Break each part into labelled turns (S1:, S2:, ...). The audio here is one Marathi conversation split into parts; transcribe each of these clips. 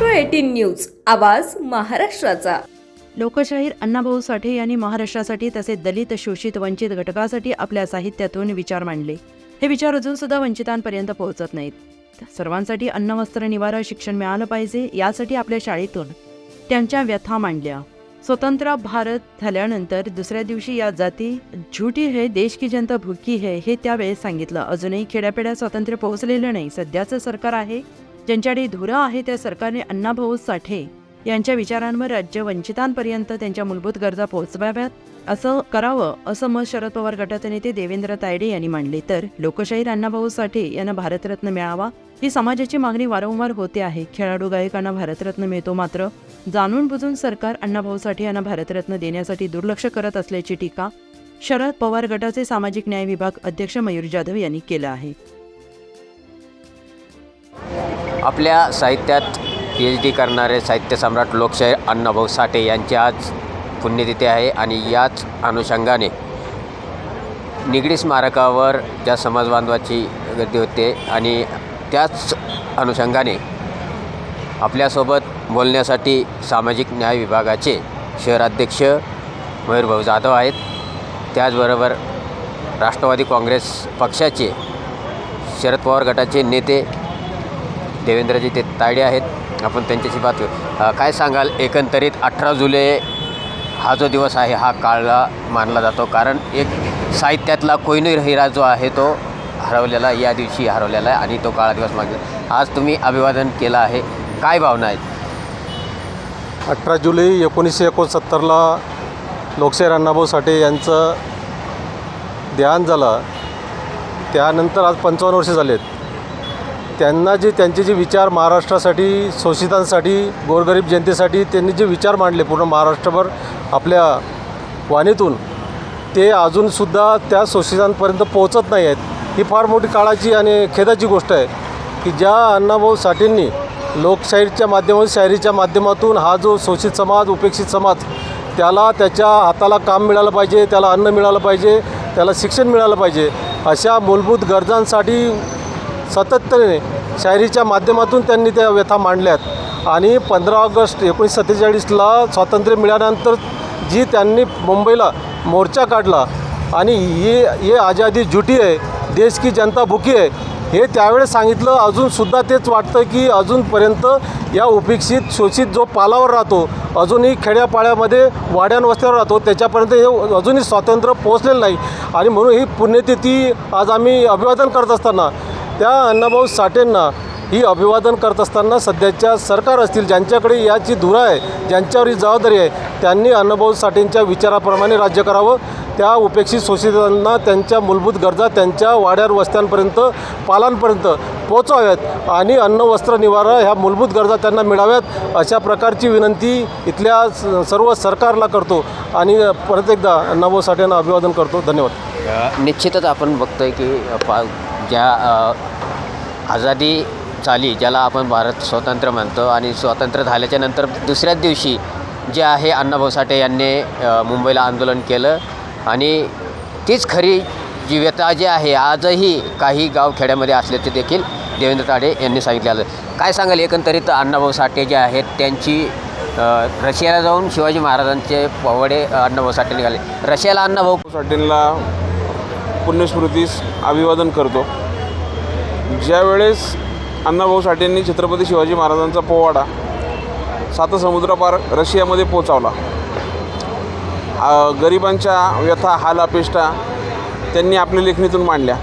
S1: न्यूज आवाज महाराष्ट्राचा.
S2: लोकशाहीर अण्णाभाऊ साठे यांनी महाराष्ट्रासाठी तसेच दलित शोषित वंचित घटकासाठी आपल्या साहित्यातून विचार मांडले. हे विचार अजून सुद्धा वंचितांपर्यंत पोहोचत नाहीत. सर्वांसाठी अन्न वस्त्र निवारा शिक्षण मिळालं पाहिजे यासाठी आपल्या शाळेतून त्यांच्या व्यथा मांडल्या. स्वतंत्र भारत झाल्यानंतर दुसऱ्या दिवशी या जाती झुटी है देश की जनता भुकी है हे त्यावेळेस सांगितलं. अजूनही खेड्यापेड्या स्वातंत्र्य पोहोचलेलं नाही. सध्याचं सरकार आहे ज्यांच्याकडे धुरं आहे त्या सरकारने अण्णाभाऊ साठे यांच्या विचारांवर राज्य वंचितांपर्यंत त्यांच्या मूलभूत गरजा पोहोचवाव्यात असं करावं असं मत शरद पवार गटाचे नेते देवेंद्र तायडे यांनी मांडले. तर लोकशाहीर अण्णाभाऊ साठे यांना भारतरत्न मिळावा ही समाजाची मागणी वारंवार होते आहे. खेळाडू गायकांना भारतरत्न मिळतो मात्र जाणून बुजून सरकार अण्णाभाऊ साठे यांना भारतरत्न देण्यासाठी दुर्लक्ष करत असल्याची टीका शरद पवार गटाचे सामाजिक न्याय विभाग अध्यक्ष मयूर जाधव यांनी केलं आहे.
S3: आपल्या साहित्यात पी एच डी करणारे साहित्य सम्राट लोकशाहीर अण्णाभाऊ साठे यांची आज पुण्यतिथी आहे आणि याच अनुषंगाने निगडी स्मारकावर ज्या समाजबांधवाची गर्दी होते आणि त्याच अनुषंगाने आपल्यासोबत बोलण्यासाठी सामाजिक न्याय विभागाचे शहराध्यक्ष मयूरभाऊ जाधव आहेत. त्याचबरोबर राष्ट्रवादी काँग्रेस पक्षाचे शरद पवार गटाचे नेते देवेंद्रजी ते तायडे आहेत. आपण त्यांच्याशी बात काय सांगाल? एकंदरीत अठरा जुलै हा जो दिवस आहे हा काळला मानला जातो. कारण एक साहित्यातला कोहिनूर हिरा जो आहे तो हरवलेला या दिवशी हरवलेला आहे आणि तो काळा दिवस मागला आज तुम्ही अभिवादन केलं आहे. काय भावना आहेत?
S4: अठरा जुलै एकोणीसशे एकोणसत्तरला लोकशाहीर अण्णाभाऊ साठे यांचं ध्यान झालं. त्यानंतर आज पंचावन्न वर्षे झालेत. त्यांना जे त्यांचे जे विचार महाराष्ट्रासाठी शोषितांसाठी गोरगरीब जनतेसाठी त्यांनी जे विचार मांडले पूर्ण महाराष्ट्रभर आपल्या वाणीतून ते अजूनसुद्धा त्या शोषितांपर्यंत पोहोचत नाही आहेत. ही फार मोठी काळाची आणि खेदाची गोष्ट आहे की ज्या अण्णाभाऊ साठेंनी लोकशाहीच्या माध्यमातून शायरीच्या माध्यमातून हा जो शोषित समाज उपेक्षित समाज त्याला त्याच्या हाताला काम मिळालं पाहिजे त्याला अन्न मिळालं पाहिजे त्याला शिक्षण मिळालं पाहिजे अशा मूलभूत गरजांसाठी सातत्याने शायरीच्या माध्यमातून त्यांनी त्या व्यथा मांडल्यात. आणि पंधरा ऑगस्ट एकोणीसशे सत्तेचाळीसला स्वातंत्र्य मिळाल्यानंतर जी त्यांनी मुंबईला मोर्चा काढला आणि ये ये आझादी झुटी आहे देश की जनता भुकी आहे हे त्यावेळेस सांगितलं. अजूनसुद्धा तेच वाटतं की अजूनपर्यंत या उपेक्षित शोषित जो पालावर राहतो अजूनही खेड्यापाड्यामध्ये वाड्यान वस्त्यावर राहतो त्याच्यापर्यंत हे अजूनही स्वातंत्र्य पोहोचलेलं नाही. आणि म्हणून ही पुण्यतिथी आज आम्ही अभिवादन करत असताना त्या अण्णाभाऊ साठेंना ही अभिवादन करत असताना सध्याच्या सरकार असतील ज्यांच्याकडे याची धुरा आहे ज्यांच्यावर ही जबाबदारी आहे त्यांनी अण्णाभाऊ साठेंच्या विचाराप्रमाणे राज्य करावं. त्या उपेक्षित शोषितांना त्यांच्या मूलभूत गरजा त्यांच्या वाड्यावर वस्त्यांपर्यंत पालांपर्यंत पोचवाव्यात आणि अन्न वस्त्र निवारा ह्या मूलभूत गरजा त्यांना मिळाव्यात अशा प्रकारची विनंती इथल्या स- सर्व सरकारला करतो आणि परत एकदा अण्णाभाऊ साठेंना अभिवादन करतो. धन्यवाद.
S3: निश्चितच आपण बघतोय की पा ज्या आझादी चाली ज्याला आपण भारत स्वतंत्र म्हणतो आणि स्वातंत्र्य झाल्याच्यानंतर दुसऱ्याच दिवशी जे आहे अण्णाभाऊ साठे यांनी मुंबईला आंदोलन केलं आणि तीच खरी जी व्यथा जी आहे आजही काही गाव खेड्यामध्ये असल्याचे देखील देवेंद्र ताडे यांनी सांगितलेलं काय सांगाल? एकंदरीत अण्णाभाऊ साठे जे आहेत त्यांची रशियाला जाऊन शिवाजी महाराजांचे पवडे अण्णाभाऊ साठे निघाले रशियाला अण्णाभाऊ
S5: साठेंना पुण्यस्मृतीस अभिवादन करतो. ज्यावेळेस अण्णाभाऊ साठेंनी छत्रपती शिवाजी महाराजांचा पोवाडा सातसमुद्रापार रशियामध्ये पोचावला. गरिबांच्या व्यथा हाल अपेष्टा त्यांनी आपल्या लेखणीतून मांडल्या.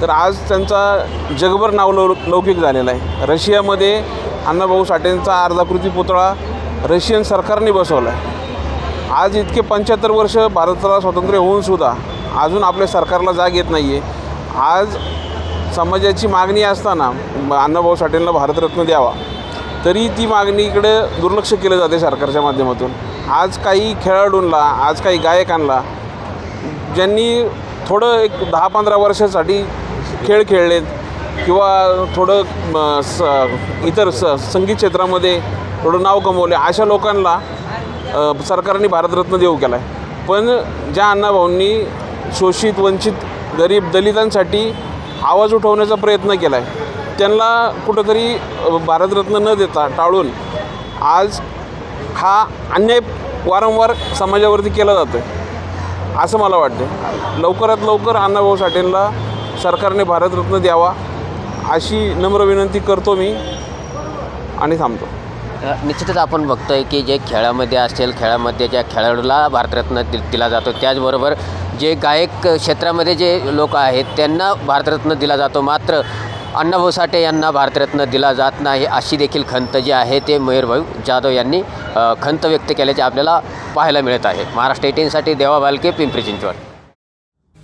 S5: तर आज त्यांचा जगभर नाव लौ लौकिक झालेला आहे. रशियामध्ये अण्णाभाऊ साठेंचा अर्धाकृती पुतळा रशियन सरकारने बसवला आहे. आज इतके पंच्याहत्तर वर्ष भारताला स्वातंत्र्य होऊनसुद्धा अजून आपल्या सरकारला जाग येत नाही आहे आज समाजाची मागणी असताना अण्णाभाऊ साठेंना भारतरत्न द्यावा. तरी ती मागणीकडे दुर्लक्ष केलं जाते सरकारच्या माध्यमातून. आज काही खेळाडूंना आज काही गायकांना ज्यांनी थोडं एक दहा पंधरा वर्षासाठी खेळ खेळलेत किंवा थोडं स इतर स संगीत क्षेत्रामध्ये थोडं नाव कमवले अशा लोकांना सरकारने भारतरत्न देऊ केला आहे पण ज्या अण्णाभाऊंनी शोषित वंचित गरीब दलितांसाठी आवाज उठवण्याचा प्रयत्न केला आहे त्यांना कुठंतरी भारतरत्न न देता टाळून आज हा अन्याय वारंवार समाजावरती केला जातो आहे असं मला वाटतं लवकरात लवकर अण्णाभाऊ साठेंना सरकारने भारतरत्न द्यावा अशी नम्र विनंती करतो मी आणि थांबतो.
S3: निश्चितच आपण बघतोय की जे खेळामध्ये असेल खेळामध्ये ज्या खेळाडूला भारतरत्न दि दिला जातो त्याचबरोबर जे गायक क्षेत्रामध्ये जे लोक आहेत त्यांना भारतरत्न दिला जातो. मात्र अण्णाभाऊ साठे यांना भारतरत्न दिला जात नाही अशी देखील खंत जी आहे ते मयूरभाऊ जाधव यांनी खंत व्यक्त केल्याचे आपल्याला पाहायला मिळत आहे. महाराष्ट्र एटीनसाठी देवा बालके पिंपरी चिंचवड.